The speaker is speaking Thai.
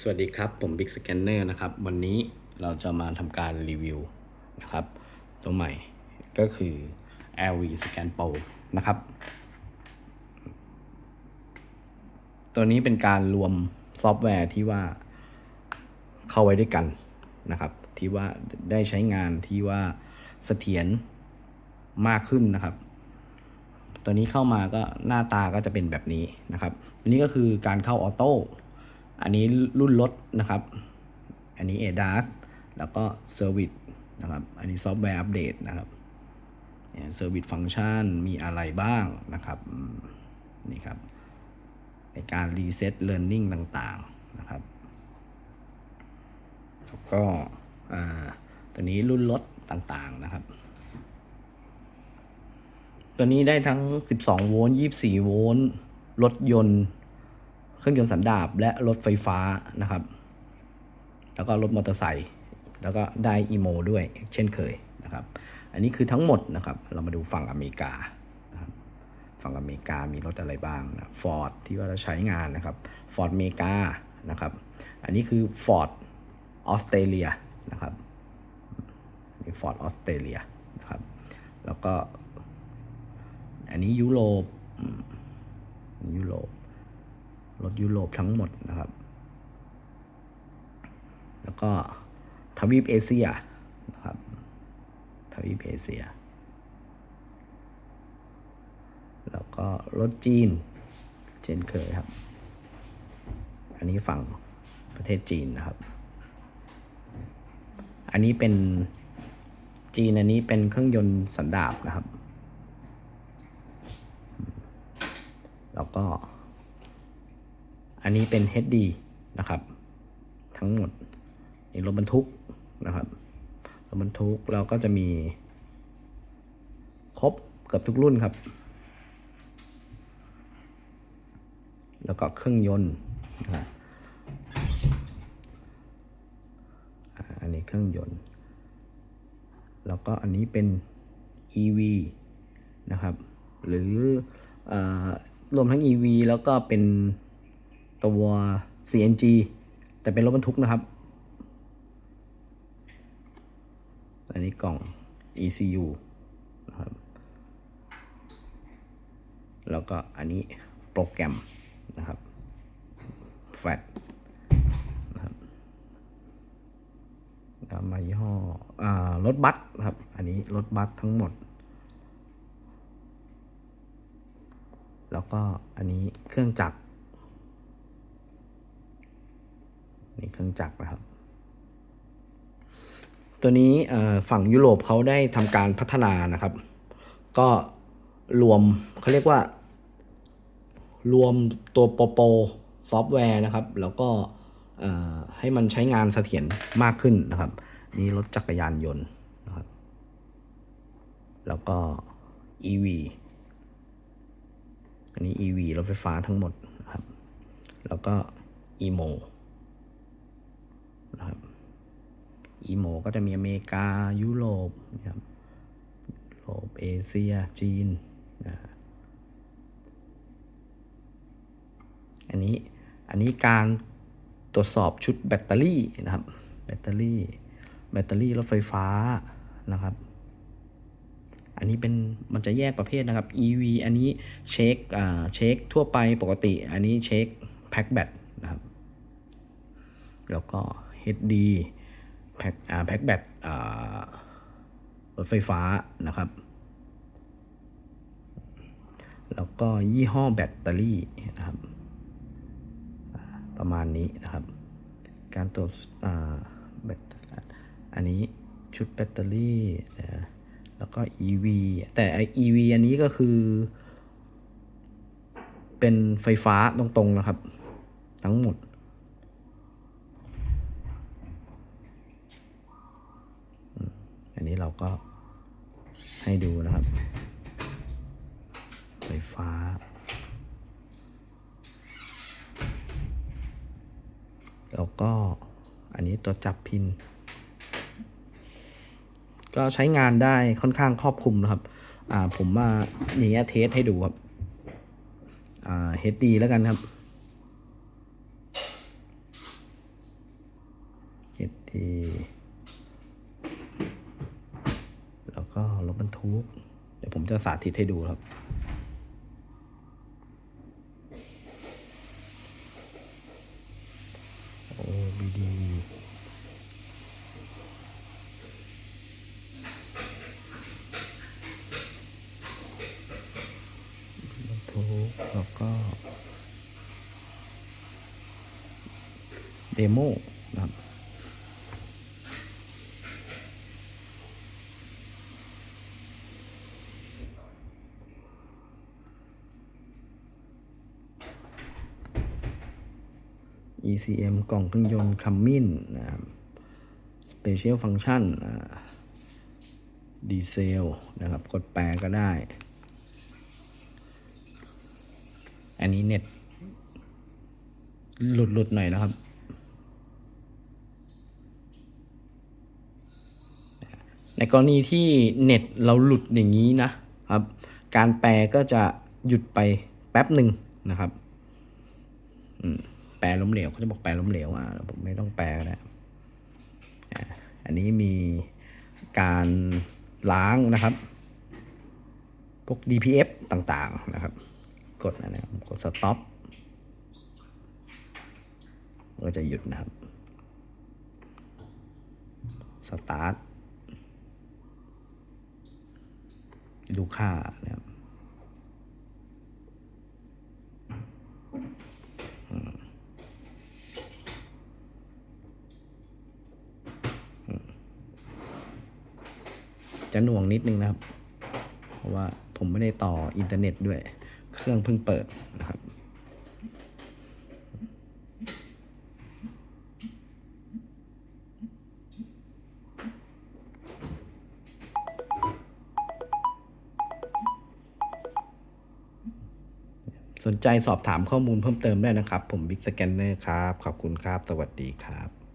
สวัสดีครับ ผม Big Scanner นะครับ วันนี้เราจะมาทำการรีวิวนะครับ ตัวใหม่ก็คือ LV Scan Pro นะครับ ตัวนี้เป็นการรวมซอฟต์แวร์ที่ว่าเข้าไว้ด้วยกันนะครับ ที่ว่าได้ใช้งานที่ว่าเสถียรมากขึ้นนะครับ ตัวนี้เข้ามาก็หน้าตาก็จะเป็นแบบนี้นะครับนนี้ก็คือการเข้าออโต้ อันนี้รุ่นรถนะครับ อันนี้ ADAS แล้วก็ Service นะครับ อันนี้ซอฟต์แวร์อัปเดตนะครับเซอร์วิสฟังก์ชันมีอะไรบ้างนะครับนี่ครับ ในการรีเซ็ตเ a ิร์นนิ่งต่างๆนะครับแล้วก็ตัวนี้รุ่นรถต่างๆนะครับ ตัวนี้ได้ทั้ง 12 โวลต์ 24 โวลต์ รถยนต์ รื่องยนต์สันดาปและรถไฟฟ้านะครับ แล้วก็รถมอเตอร์ไซค์แล้วก็ได้อีโมด้วยเช่นเคยนะครับ อันนี้คือทั้งหมดนะครับ เรามาดูฝั่งอเมริกานะครับฝั่งอเมริกามีรถอะไรบ้างนะฟอร์ดที่ว่าเราใช้งานนะครับฟอร์ดเมริกานะครับ อันนี้คือฟอร์ดออสเตรเลียนะครับนี่ฟอร์ดออสเตรเลียนะครับ แล้วก็ อันนี้ยุโรปยุโรป รถยุโรปทั้งหมดนะครับ แล้วก็ทวีปเอเชียนะครับทวีปเอเชีย แล้วก็รถจีน เช่นเคยครับ อันนี้ฝั่งประเทศจีนนะครับ อันนี้เป็นจีนอันนี้เป็นเครื่องยนต์สันดาปนะครับ แล้วก็ อันนี้เป็น HD นะครับ ทั้งหมดนี่รถบรรทุกนะครับรถบรรทุกเราก็จะมี ครบเกือบทุกรุ่นครับ แล้วก็เครื่องยนต์นะครับอันนี้เครื่องยนต์ แล้วก็อันนี้เป็น EV นะครับ หรืออรวมทั้ง EV แล้วก็เป็น ตัว CNG แต่เป็นรถบรรทุกนะครับ อันนี้กล่อง ECU นะครับ แล้วก็อันนี้โปรแกรมนะครับ FAT นะครับมายี่ห้ออ่ารถบัสนะครับ อันนี้รถบัสทั้งหมด แล้วก็อันนี้เครื่องจักร นี่เครื่องจักรนะครับ ตัวนี้ฝั่งยุโรปเขาได้ทำการพัฒนานะครับ ก็รวมเขาเรียกว่า รวมตัวโปรโปรซอฟต์แวร์นะครับ แล้วก็ให้มันใช้งานเสถียรมากขึ้นนะครับ นี่รถจักรยานยนต์นะครับ แล้วก็ EV อันนี้ EV รถไฟฟ้าทั้งหมดนะครับ แล้วก็ EMO นะครับ EMO ก็จะมีอเมริกา ยุโรปนะครับยุโรปเอเชีย จีนนะฮะอันนี้ อันนี้การตรวจสอบชุดแบตเตอรี่นะครับ แบตเตอรี่ แบตเตอรี่รถไฟฟ้านะครับ อันนี้เป็นมันจะแยกประเภทนะครับ EV อันนี้เช็คอ่าเช็คทั่วไปปกติ อันนี้เช็คแพ็คแบตนะครับ แล้วก็ HD แพ็คแพ็คแบตรถไฟฟ้านะครับ แล้วก็ยี่ห้อแบตเตอรี่นะครับ ประมาณนี้นะครับ การตรวจแบตอันนี้ชุดแบตเตอรี่นะแล้วก็ EV แต่ไอ EV อันนี้ก็คือ เป็นไฟฟ้าตรงๆนะครับ ทั้งหมด อันนี้ เราก็ให้ดูนะครับ ไฟฟ้า แล้วก็อันนี้ตัวจับพิน ก็ใช้งานได้ค่อนข้างครอบคลุมนะครับ อ่าผมมาอย่างเงี้ยเทสให้ดูครับ อ่า HD แล้วกันครับ 7A แล้วก็รถ บรรทุก เดี๋ยวผมจะสาธิตให้ดูครับ โอ้บีดีบรรทุกแล้วก็ เดโมนะครับ ECM กล่องเครื่องยนต์คัมมินนะครับ Special Function ดีเซลนะครับ กดแปลก็ได้ อันนี้เน็ต หลุดหลุดหน่อยนะครับ ในกรณีที่เน็ตเราหลุดอย่างนี้นะครับ การแปลก็จะหยุดไปแป๊บหนึ่งนะครับ อืม ลล้มเหลวเขาจะบอกแปลล้มเหลวอะผมไม่ต้องแปลก็ได้อะอันนี้มีการล้างนะครับ พวก DPF ต่างๆนะครับ กดนะนะครับกด stop ก็จะหยุดนะครับ start ดูค่านะครับ จะหน่วงนิดนึงนะครับ เพราะว่าผมไม่ได้ต่ออินเทอร์เน็ตด้วย เครื่องเพิ่งเปิดนะครับสนใจสอบถามข้อมูลเพิ่มเติมได้นะครับ ผมบิ๊กสแกนเนอร์ครับ ขอบคุณครับ สวัสดีครับ